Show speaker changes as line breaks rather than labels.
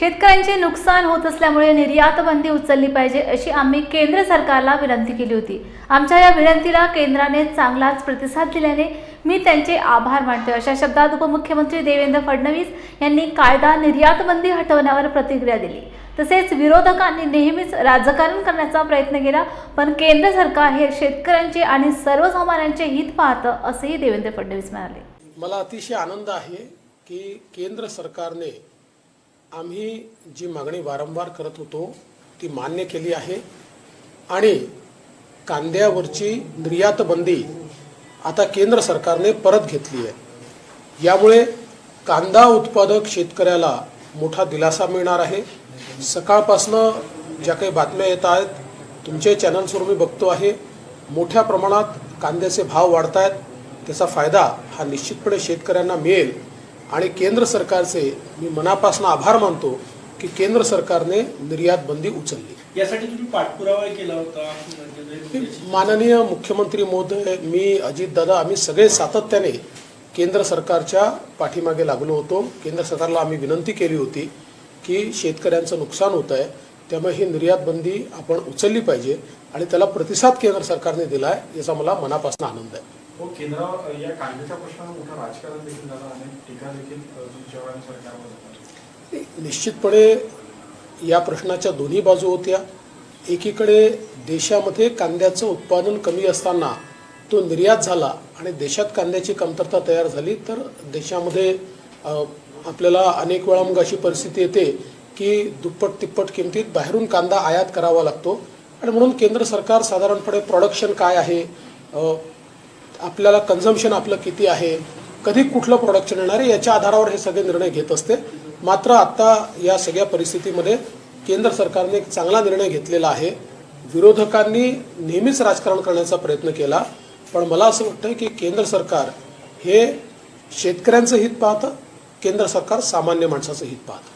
शेतकऱ्यांचे नुकसान होत असल्यामुळे निर्यात बंदी उचलली पाहिजे अशी आम्ही केंद्र सरकारला विनंती केली होती. आमच्या या विनंतीला केंद्राने चांगलाच प्रतिसाद दिल्याने मी त्यांचे आभार मानतो अशा शब्दात उपमुख्यमंत्री देवेंद्र फडणवीस यांनी कायदा निर्यात बंदी हटवण्यावर प्रतिक्रिया दिली. तसेच विरोधकांनी नेहमीच राजकारण करण्याचा प्रयत्न केला पण केंद्र सरकार हे शेतकऱ्यांचे आणि सर्वसामान्यांचे हित पाहतं असेही देवेंद्र फडणवीस म्हणाले.
मला अतिशय आनंद आहे की केंद्र सरकारने आम्ही जी मागणी वारंवार करत होतो ती मान्य केली आहे. आणि कांद्यावरची निर्यात बंदी आता केंद्र सरकारने परत घेतली आहे. यामुळे कांदा उत्पादक शेतकऱ्याला मोठा दिलासा मिळणार आहे. सकाळपासनं ज्या काही बातम्या येत आहेत तुमचे चॅनल्सवर मी बघतो आहे मोठ्या प्रमाणात कांद्याचे भाव वाढत आहेत त्याचा फायदा हा निश्चितपणे शेतकऱ्यांना मिळेल. आणि केंद्र सरकारचे मी मनापासून आभार मानतो की केंद्र सरकारने निर्यात बंदी उचलली.
यासाठी तुम्ही पाठपुरावा केला होता
माननीय मुख्यमंत्री महोदय मी अजितदादा आम्ही सगळे सातत्याने केंद्र सरकारच्या पाठीमागे लागलो होतो. केंद्र सरकारला आम्ही विनंती केली होती की शेतकऱ्यांचं नुकसान होत आहे त्यामुळे ही निर्यात बंदी आपण उचलली पाहिजे आणि त्याला प्रतिसाद केंद्र सरकारने दिला आहे याचा मला मनापासून आनंद आहे.
हो केंद्र या कायद्याच्या प्रश्नावर मोठं राजकारण देखील झालं आणि टीका देखील तुमच्यावर आणि सरकारवर
निश्चितपणे या प्रश्नाच्या दोन्ही बाजू होत्या. एकीकडे देशामध्ये कांद्याचं उत्पादन कमी असताना तो निर्यात झाला आणि देशात कांद्याची कमतरता तयार झाली तर देशामध्ये आपल्याला अनेक वेळा मग अशी परिस्थिती येते की दुप्पट तिप्पट किमतीत बाहेरून कांदा आयात करावा लागतो. आणि म्हणून केंद्र सरकार साधारणपणे प्रोडक्शन काय आहे? आपल्याला कन्झम्पशन आपलं किती आहे कधी कुठलं प्रोडक्शन येणार आहे याच्या आधारावर हे सगळे निर्णय घेत असते. मात्र आत्ता या सगळ्या परिस्थितीमध्ये केंद्र सरकारने एक चांगला निर्णय घेतलेला आहे. विरोधकांनी नेहमीच राजकारण करण्याचा प्रयत्न केला पण मला असं वाटतं की केंद्र सरकार हे शेतकऱ्यांचं हित पाहतं केंद्र सरकार सामान्य माणसाचं हित पाहतं.